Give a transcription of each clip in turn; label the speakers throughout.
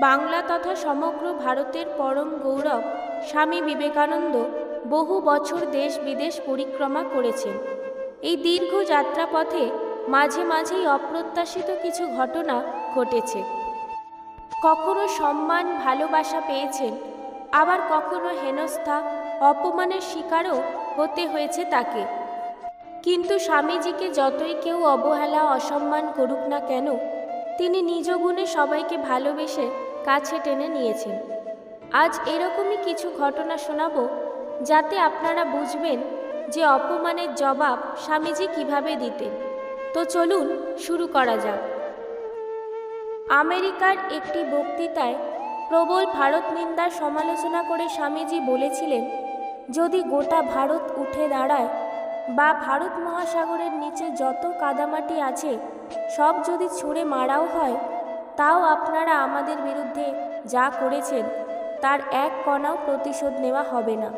Speaker 1: বাংলা তথা সমগ্র ভারতের পরম গৌরব স্বামী বিবেকানন্দ বহু বছর দেশ বিদেশ পরিক্রমা করেছেন। এই দীর্ঘ যাত্রাপথে মাঝে মাঝেই অপ্রত্যাশিত কিছু ঘটনা ঘটেছে। কখনো সম্মান, ভালোবাসা পেয়েছেন, আবার কখনো হেনস্থা, অপমানের শিকারও হতে হয়েছে তাকে। কিন্তু স্বামীজিকে যতই কেউ অবহেলা, অসম্মান করুক না কেন তিনি নিজ গুণে সবাইকে ভালোবেসে কাছে টেনে নিয়েছেন। আজ এরকমই কিছু ঘটনা শোনাব, যাতে আপনারা বুঝবেন যে অপমানের জবাব স্বামীজি কীভাবে দিতেন। তো চলুন শুরু করা যাক। আমেরিকার একটি বক্তৃতায় প্রবল ভারত নিন্দার সমালোচনা করে স্বামীজি বলেছিলেন, যদি গোটা ভারত উঠে দাঁড়ায় বা ভারত মহাসাগরের নিচে যত কাদামাটি আছে, সব যদি ছুঁড়ে মারাও হয়, তাও আপনারা আমাদের বিরুদ্ধে যা করেছেন, তার এক কণাও প্রতিশোধ নেওয়া হবে না।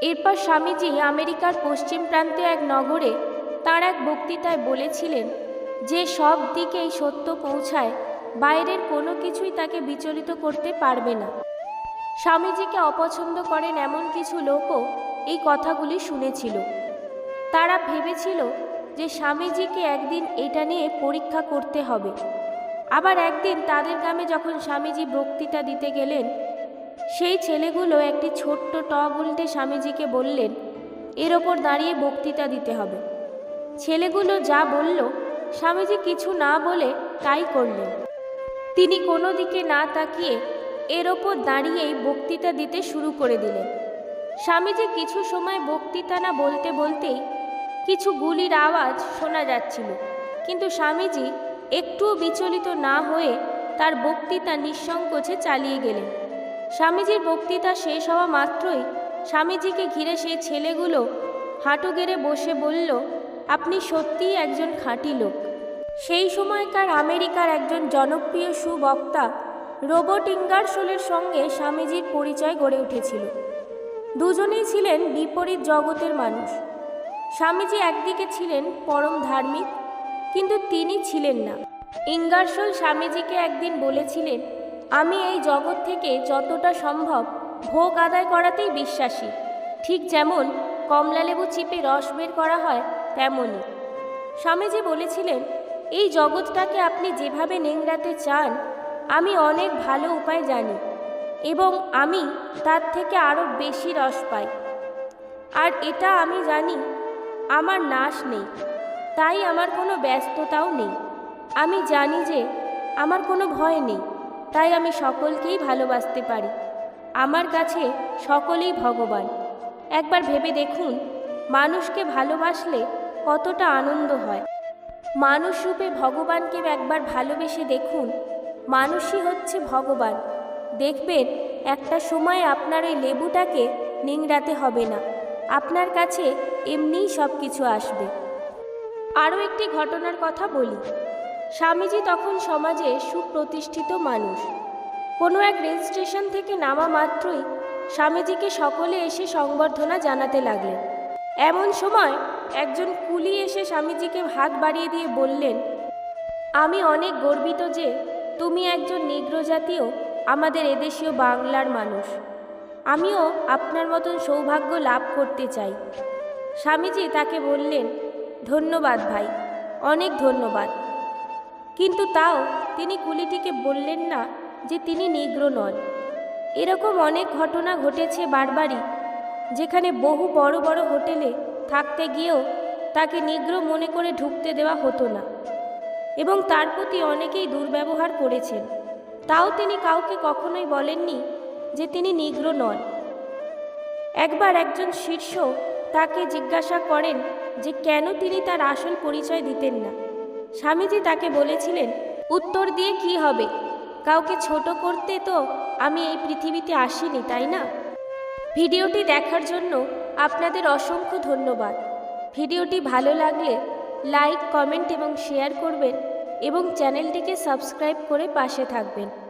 Speaker 1: এরপর স্বামীজি আমেরিকার পশ্চিম প্রান্তে এক নগরে তার এক বক্তৃতায় বলেছিলেন যে, সব দিকেই সত্য পৌঁছায়, বাইরের কোনো কিছুই তাকে বিচলিত করতে পারবে না। স্বামীজিকে অপছন্দ করেন এমন কিছু লোকও এই কথাগুলি শুনেছিল। তারা ভেবেছিল যে স্বামীজিকে একদিন এটা নিয়ে পরীক্ষা করতে হবে। আবার একদিন তাদের গ্রামে যখন স্বামীজি বক্তৃতা দিতে গেলেন, সেই ছেলেগুলো একটি ছোট্ট টব উল্টে স্বামীজিকে বললেন, এর ওপর দাঁড়িয়ে বক্তৃতা দিতে হবে। ছেলেগুলো যা বলল, স্বামীজি কিছু না বলে তাই করলেন। তিনি কোনো দিকে না তাকিয়ে এর ওপর দাঁড়িয়েই বক্তৃতা দিতে শুরু করে দিলেন। স্বামীজি কিছু সময় বক্তৃতা না বলতে বলতেই কিছু গুলির আওয়াজ শোনা যাচ্ছিল। কিন্তু স্বামীজি একটুও বিচলিত না হয়ে তার বক্তৃতা নিঃসংকোচে চালিয়ে গেলেন। স্বামীজির বক্তৃতা শেষ হওয়া মাত্রই স্বামীজিকে ঘিরে সেই ছেলেগুলো হাঁটু গেড়ে বসে বলল, আপনি সত্যিই একজন খাঁটি লোক। সেই সময়কার আমেরিকার একজন জনপ্রিয় সুবক্তা রোবট ইঙ্গারসোলের সঙ্গে স্বামীজির পরিচয় গড়ে উঠেছিল। দুজনেই ছিলেন বিপরীত জগতের মানুষ। স্বামীজি একদিকে ছিলেন পরম ধার্মিক, কিন্তু তিনি ছিলেন না। ইঙ্গারসোল স্বামীজিকে একদিন বলেছিলেন, আমি এই জগৎ থেকে যতটা সম্ভব ভোগ আদায় করাতেই বিশ্বাসী। ঠিক যেমন কমলালেবু চিপে রস বের করা হয়, তেমনই। স্বামীজি বলেছিলেন, এই জগৎটাকে আপনি যেভাবে নেংড়াতে চান, আমি অনেক ভালো উপায় জানি। এবং আমি তার থেকে আরও বেশি রস পাই। আর এটা আমি জানি, আমার নাশ নেই, তাই আমার কোনো ব্যস্ততাও নেই। আমি জানি যে আমার কোনো ভয় নেই, তাই আমি সকলকেই ভালোবাসতে পারি। আমার কাছে সকলেই ভগবান। একবার ভেবে দেখুন, মানুষকে ভালোবাসলে কতটা আনন্দ হয়। মানুষ রূপে ভগবানকে একবার ভালোবেসে দেখুন, মানুষই হচ্ছে ভগবান। দেখবেন, একটা সময় আপনার ওই লেবুটাকে নিংড়াতে হবে না। আপনার কাছে এমনিই সব কিছু আসবে। আরও একটি ঘটনার কথা বলি। স্বামীজি তখন সমাজে সুপ্রতিষ্ঠিত মানুষ। কোনো এক রেল স্টেশন থেকে নামা মাত্রই স্বামীজিকে সকলে এসে সংবর্ধনা জানাতে লাগলেন। এমন সময় একজন কুলি এসে স্বামীজিকে হাত বাড়িয়ে দিয়ে বললেন, আমি অনেক গর্বিত যে তুমি একজন নিগ্র জাতীয় আমাদের এদেশীয় বাংলার মানুষ। আমিও আপনার মতন সৌভাগ্য লাভ করতে চাই। স্বামীজি তাকে বললেন, ধন্যবাদ ভাই, অনেক ধন্যবাদ। কিন্তু তাও তিনি কুলিটিকে বললেন না যে তিনি নিগ্র নন। এরকম অনেক ঘটনা ঘটেছে বারবারই, যেখানে বহু বড় বড় হোটেলে থাকতে গিয়েও তাকে নিগ্র মনে করে ঢুকতে দেওয়া হতো না। এবং তার প্রতি অনেকেই দুর্ব্যবহার করেছেন। তাও তিনি কাউকে কখনোই বলেননি যে তিনি নিগ্র নন। একবার একজন শীর্ষ তাকে জিজ্ঞাসা করেন যে কেন তিনি তার আসল পরিচয় দিতেন না। স্বামীজি তাকে বলেছিলেন, উত্তর দিয়ে কি হবে? কাউকে ছোট করতে তো আমি এই পৃথিবীতে আসিনি, তাই না? ভিডিওটি দেখার জন্য আপনাদের অসংখ্য ধন্যবাদ। ভিডিওটি ভালো লাগলে লাইক, কমেন্ট এবং শেয়ার করবেন। এবং চ্যানেলটিকে সাবস্ক্রাইব করে পাশে থাকবেন।